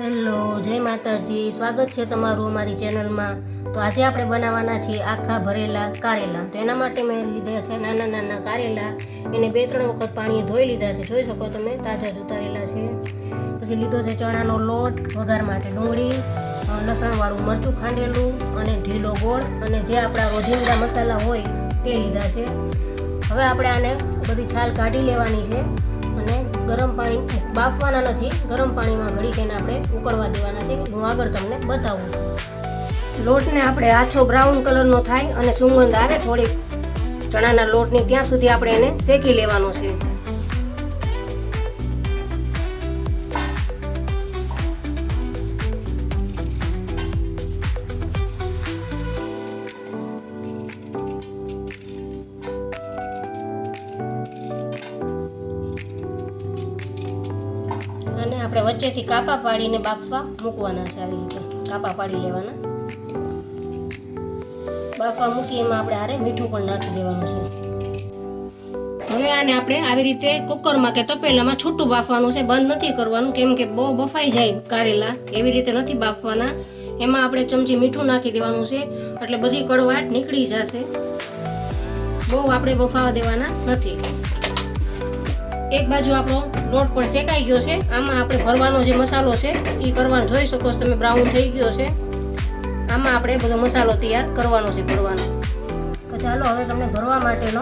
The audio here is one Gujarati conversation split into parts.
હેલો, જય માતાજી. સ્વાગત છે તમારું અમારી ચેનલમાં. તો આજે આપણે બનાવવાના છીએ આખા ભરેલા કારેલા. તો એના માટે મેં લીધા છે નાના નાના કારેલા. એને બે ત્રણ વખત પાણીએ ધોઈ લીધા છે. જોઈ શકો તમે, તાજા જ ઉતારેલા છે. પછી લીધો છે ચણાનો લોટ, વઘાર માટે ડુંગળી લસણવાળું મરચું ખાંડેલું અને ઢીલો ગોળ. અને જે આપણા રોજિંદા મસાલા હોય તે લીધા છે. હવે આપણે આને બધી છાલ કાઢી લેવાની છે. ગરમ પાણી બાફવાના નથી. ગરમ પાણીમાં ઘડી એને આપણે ઉકળવા દેવાના છે. હું આગળ તમને બતાવું. લોટને આપણે આછો બ્રાઉન કલરનો થાય અને સુગંધ આવે થોડીક. ચણાના લોટની ત્યાં સુધી આપણે એને શેકી લેવાનો છે. આપણે વચ્ચેથી કાપા પાડીને બાફવા મૂકવાના છે આવી રીતે. કાપા પાડી લેવાના. બાફવા મૂકી એમાં આપણે આરે મીઠું પણ નાખી દેવાનું છે. હવે આને આપણે આવી રીતે કુકરમાં કે તપેલામાં છૂટું બાફવાનું છે. બંધ નથી કરવાનું. કેમ કે બહુ બફાઈ જાય કારેલા. એવી રીતે નથી બાફવાના. એમાં આપણે ચમચી મીઠું નાખી દેવાનું છે. એટલે બધી કડવાટ નીકળી જશે. બહુ આપણે બફાવા દેવાના નથી. એક બાજુ આપણો લોટ પણ શેકાઈ ગયો છે. આમાં આપણે ભરવાનો જે મસાલો છે એ કરવાનો જોઈ શકો છો તમે બ્રાઉન થઈ ગયો છે. આમાં આપણે બધો મસાલો તૈયાર કરવાનો છે, ભરવાનો. તો ચાલો હવે તમને ભરવા માટેનો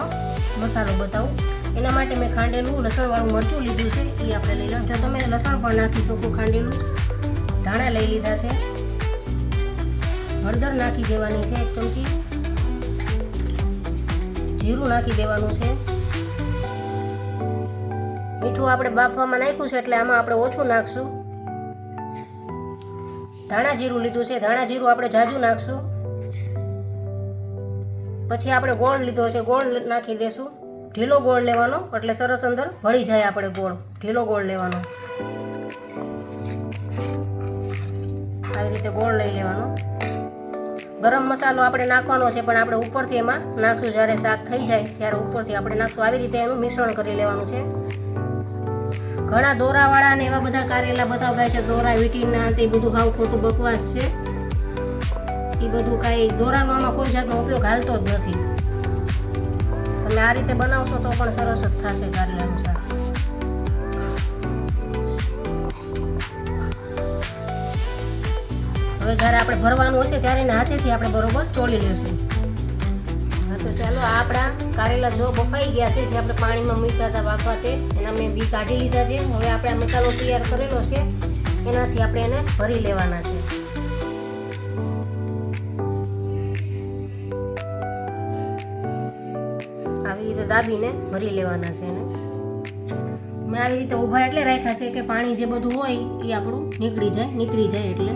મસાલો બતાવું. એના માટે મેં ખાંડેલું, લસણવાળું મરચું લીધું છે એ આપણે લઈ લઉં. જો તમે લસણ પણ નાખી શકો ખાંડેલું. ધાણા લઈ લીધા છે. હળદર નાખી દેવાની છે એક ચમચી. જીરું નાખી દેવાનું છે. મીઠું આપણે બાફવામાં નાખ્યું છે એટલે આમાં આપણે ઓછું નાખશું. ધાણા જીરું લીધું છે, ધાણા જીરું આપણે જાજુ નાખશું. પછી આપણે ગોળ લીધો છે, ગોળ નાખી દેશું. ઢીલો ગોળ લેવાનો, એટલે સરસ અંદર ભળી જાય આપણે ગોળ. ઢીલો ગોળ લેવાનો. આવી રીતે ગોળ લઈ લેવાનો. ગરમ મસાલો આપણે નાખવાનો છે, પણ આપણે ઉપરથી એમાં નાખશું. જ્યારે શાક થઈ જાય, ત્યારે ઉપરથી આપણે નાખશું. આવી રીતે એનું મિશ્રણ કરી લેવાનું છે. ઘણા દોરાવાળા ને એવા બધા કારેલા બતાવતા છે. દોરા વીટીના તે બધું હાવ ખોટું બકવાસ છે. એ બધું કાંઈ દોરાનો આમાં કોઈ જાતનો ઉપયોગ હાલતો જ નથી. તમે આ રીતે બનાવશો તો પણ સરસ જ થશે કારેલાનું શાક. હવે જ્યારે આપણે ભરવાનું હશે ત્યારે હાથેથી આપણે બરોબર ચોળી લેશું. તો આપણા કારેલા જો બફાઈ ગયા છે, જે આપણે પાણીમાં મૂક્યા હતા બાફવા તે એના મેં બી કાઢી લીધા છે. હવે આપણે આ મસાલો તૈયાર કરેલો છે. એનાથી આપણે એને ભરી લેવાના છે. આવી રીતે દાબીને ભરી લેવાના છે એને. મેં આવી રીતે ઊભા એટલે રાખ્યા છે કે પાણી જે બધું હોય એ આપણું નીકળી જાય નીકળી જાય એટલે.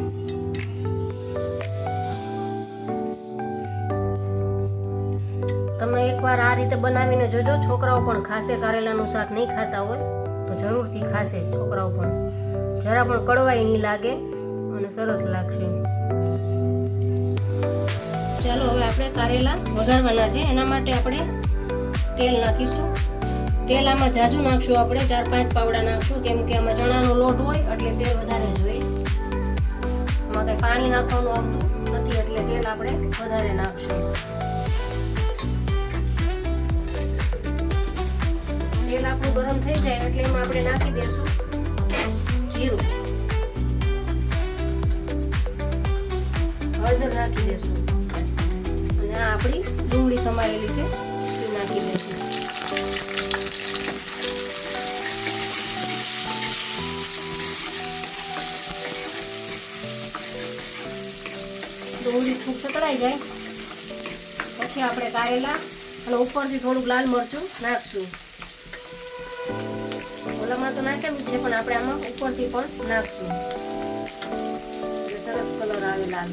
એકવાર આ રીતે બનાવીને જોજો. છોકરાઓ પણ ખાશે, કારેલાનું શાક નહીં ખાતા હોય તો જરૂરથી ખાશે છોકરાઓ પણ. જરા પણ કડવાઈ નહીં લાગે અને સરસ લાગશે. ચાલો, હવે આપણે કારેલા વઘારવાના છે. એના માટે આપણે તેલ નાખીશું. તેલ આમાં જાજુ નાખશું આપણે, ચાર પાંચ પાવડા નાખશું, કેમ કે આમાં ચણાનો લોટ હોય એટલે તેલ વધારે જોઈએ. આમાં કંઈ પાણી નાખવાનું આવતું નથી એટલે તેલ આપણે વધારે નાખશું. થઈ જાય એટલે એમાં આપણે નાખી દઈશું જીરું. હળદર નાખી દઈશું અને આ આપણી ડુંગળી સમારેલી છે, એ નાખી દઈશું ડુંગળી ખૂબ સતળાઈ જાય. પછી આપણે કારેલા અને ઉપરથી થોડુંક લાલ મરચું નાખશું. ઓલામાં તો નાખેલું છે, પણ આપણે આમાં ઉપરથી પણ નાખશું. એટલે સરસ કલર આવે લાલ.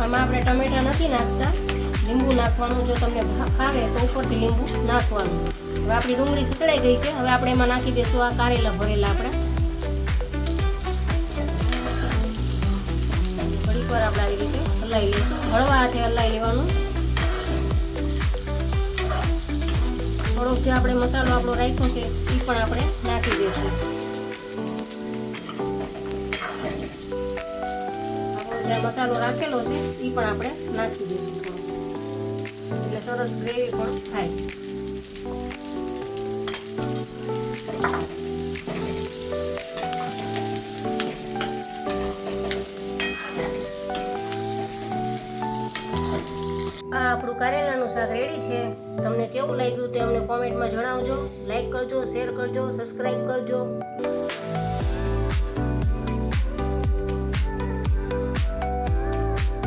આમાં આપણે ટમેટા નથી નાખતા. લીંબુ નાખવાનું, જો તમને ભાવે તો ઉપરથી લીંબુ નાખવાનું. હવે આપણી ડુંગળી સુકડાઈ ગઈ છે, હવે આપણે એમાં નાખી દઈશું આ કારેલા ભરેલા આપણે. ઘડીક વાર આપણે આવી રીતે હલાવી લઈશું. હળવા હાથે હલાવી લેવાનું. થોડોક જે આપણે મસાલો આપણો રાખ્યો છે એ પણ આપણે નાખી દઈશું જે મસાલો રાખેલો છે એ પણ આપણે નાખી દઈશું એટલે સરસ ગ્રેવી પણ થાય આ આપણું કારેલાનું શાક રેડી છે. તમને કેવું લાગ્યું તે અમને કોમેન્ટમાં જણાવજો. લાઈક કરજો શેર કરજો સબસ્ક્રાઈબ કરજો.